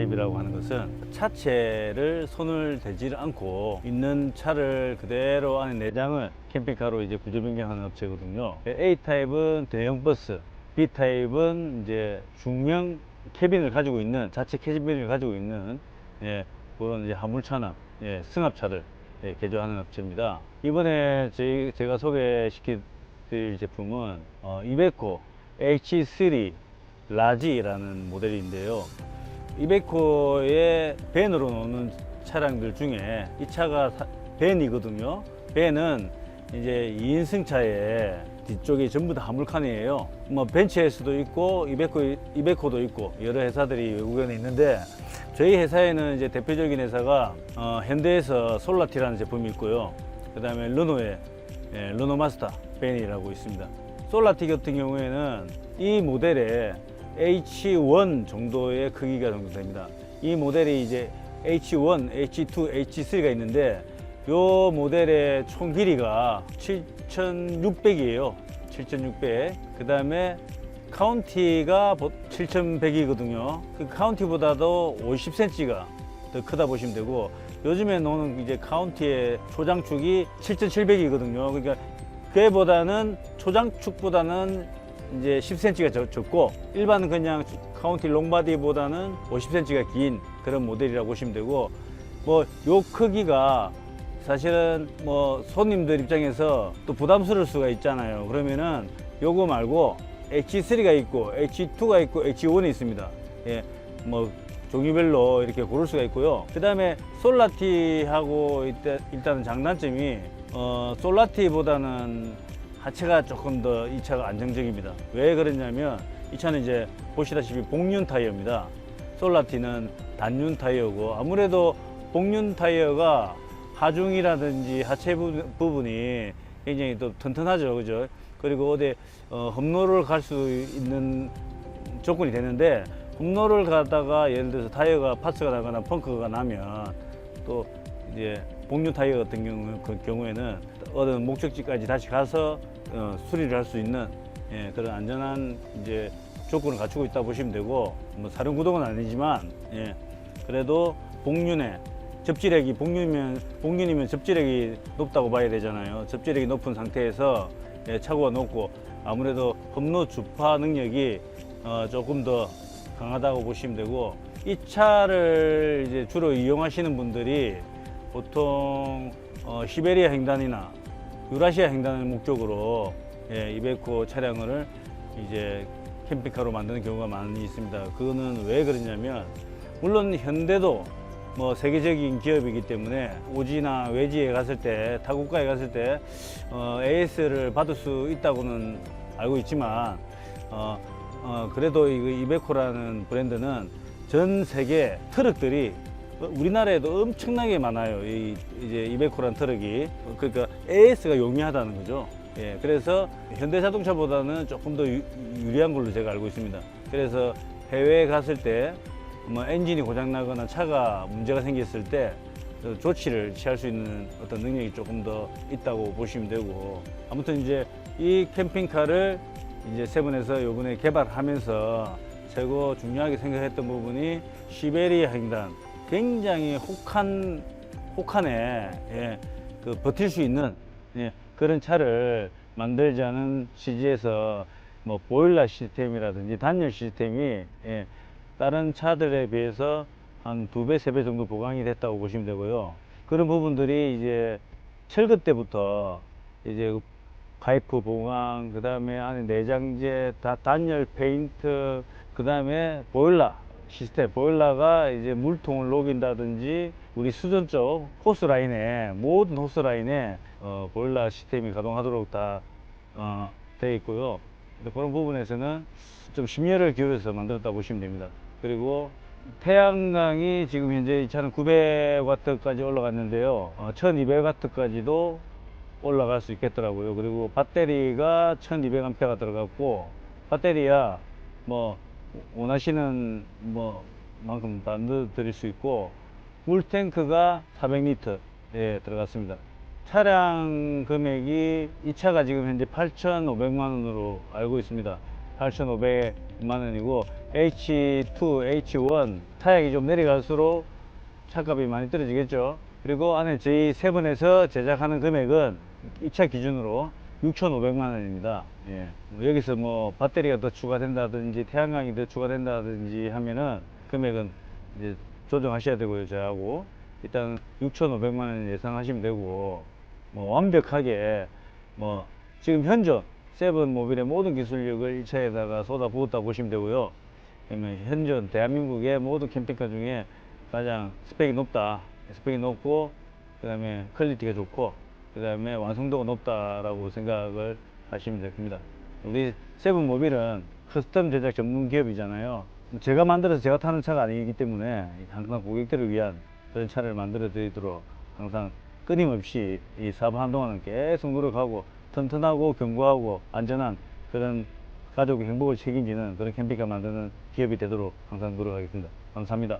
타입이라고 하는 것은 차체를 손을 대지 않고 있는 차를 그대로 안에 내장을 캠핑카로 이제 구조 변경하는 업체거든요. A 타입은 대형 버스, B 타입은 이제 중형 캐빈을 가지고 있는 자체 캐빈을 가지고 있는 예, 그런 이제 화물차나 예, 승합차를 예, 개조하는 업체입니다. 이번에 저희 제가 소개시킬 제품은 어, 이베코 H3 라지라는 모델인데요. 이베코의 벤으로 노는 차량들 중에 이 차가 사- 벤이거든요. 벤은 이제 2인승 차에 뒤쪽이 전부 다 화물칸이에요. 뭐 벤츠에서도 있고 이베코 이베코도 있고 여러 회사들이 외국에 있는데 저희 회사에는 이제 대표적인 회사가 어, 현대에서 솔라티라는 제품이 있고요. 그다음에 르노의 예, 르노 마스터 벤이라고 있습니다. 솔라티 같은 경우에는 이 모델에 H1 정도의 크기가 정도 됩니다. 이 모델이 이제 H1, H2, H3가 있는데 요 모델의 총 길이가 7,600이에요. 7,600. 그 다음에 카운티가 7,100이거든요. 그 카운티보다도 50cm가 더 크다 보시면 되고 요즘에 나오는 이제 카운티의 초장축이 7,700이거든요. 그러니까 그보다는 초장축보다는 이제 10cm가 적, 적고 일반 그냥 카운티 롱바디보다는 50cm가 긴 그런 모델이라고 보시면 되고 뭐 요 크기가 사실은 뭐 손님들 입장에서 또 부담스러울 수가 있잖아요. 그러면은 요거 말고 H3가 있고 H2가 있고 H1이 있습니다. 예, 뭐 종류별로 이렇게 고를 수가 있고요. 그 다음에 솔라티하고 일단, 일단은 장단점이 어, 솔라티보다는 하체가 조금 더 이 차가 안정적입니다. 왜 그러냐면 이 차는 이제 보시다시피 복륜 타이어입니다. 솔라티는 단륜 타이어고 아무래도 복륜 타이어가 하중이라든지 하체 부- 부분이 굉장히 또 튼튼하죠, 그죠? 그리고 어디 어, 험로를 갈 수 있는 조건이 되는데 홈로를 가다가 예를 들어서 타이어가 파츠가 나거나 펑크가 나면 또 이제 복륜 타이어 같은 경우 그 경우에는 어떤 목적지까지 다시 가서 어, 수리를 할 수 있는 예, 그런 안전한 이제 조건을 갖추고 있다 보시면 되고 뭐 사륜 구동은 아니지만 예, 그래도 복륜에 접지력이 복륜이면 복륜이면 접지력이 높다고 봐야 되잖아요. 접지력이 높은 상태에서 예, 차고가 높고 아무래도 험로 주파 능력이 어, 조금 더 강하다고 보시면 되고 이 차를 이제 주로 이용하시는 분들이 보통 어, 시베리아 횡단이나 유라시아 횡단을 목적으로 예, 이베코 차량을 이제 캠핑카로 만드는 경우가 많이 있습니다. 그거는 왜 그러냐면 물론 현대도 뭐 세계적인 기업이기 때문에 오지나 외지에 갔을 때 타국가에 갔을 때 어, AS를 받을 수 있다고는 알고 있지만 어, 어, 그래도 이 이베코라는 브랜드는 전 세계 트럭들이 우리나라에도 엄청나게 많아요. 이 이제 이베코라는 트럭이 그러니까 AS가 용이하다는 거죠. 예, 그래서 현대자동차보다는 조금 더 유, 유리한 걸로 제가 알고 있습니다. 그래서 해외에 갔을 때 뭐 엔진이 고장 나거나 차가 문제가 생겼을 때 어, 조치를 취할 수 있는 어떤 능력이 조금 더 있다고 보시면 되고 아무튼 이제 이 캠핑카를 이제 세븐에서 요번에 개발하면서 최고 중요하게 생각했던 부분이 시베리아 횡단 굉장히 혹한 혹한에 예, 그 버틸 수 있는 예, 그런 차를 만들자는 취지에서 뭐 보일러 시스템이라든지 단열 시스템이 예, 다른 차들에 비해서 한 두 배, 세 배 정도 보강이 됐다고 보시면 되고요. 그런 부분들이 이제 철거 때부터 이제 파이프 보강, 그 다음에 안에 내장재, 다 단열 페인트, 그 다음에 보일러 시스템, 보일러가 이제 물통을 녹인다든지 우리 수전 쪽 호스 라인에 모든 호스 라인에 어, 보일러 시스템이 가동하도록 다 어, 되어 있고요. 그런 부분에서는 좀 심혈을 기울여서 만들었다 보시면 됩니다. 그리고 태양광이 지금 현재 이 차는 900와트까지 올라갔는데요. 어, 1200와트까지도 올라갈 수 있겠더라고요. 그리고 배터리가 1200A가 들어갔고 배터리야 뭐 원하시는 뭐 만큼 다 넣어 드릴 수 있고 물 탱크가 400리터 예, 들어갔습니다. 차량 금액이 이 차가 지금 현재 8,500만 원으로 알고 있습니다. 8,500 원이고 H2, H1 타약이 좀 내려갈수록 차값이 많이 떨어지겠죠. 그리고 안에 저희 세븐에서 제작하는 금액은 이 차 기준으로 6,500만 원입니다. 예. 뭐 여기서 뭐 배터리가 더 추가된다든지 태양광이 더 추가된다든지 하면은 금액은 이제 조정하셔야 되고요. 저하고 일단 6,500만 원 예상하시면 되고 뭐 완벽하게 뭐 지금 현존 세븐 모빌의 모든 기술력을 이 차에다가 쏟아 부었다 보시면 되고요. 그러면 현존 대한민국의 모든 캠핑카 중에 가장 스펙이 높다. 스펙이 높고 그다음에 퀄리티가 좋고 그 다음에 완성도가 높다라고 생각을 하시면 됩니다. 우리 세븐 모빌은 커스텀 제작 전문 기업이잖아요. 제가 만들어서 제가 타는 차가 아니기 때문에 항상 고객들을 위한 그런 차를 만들어 드리도록 항상 끊임없이 이 사업하는 동안은 계속 노력하고 튼튼하고 견고하고 안전한 그런 가족의 행복을 책임지는 그런 캠핑카 만드는 기업이 되도록 항상 노력하겠습니다. 감사합니다.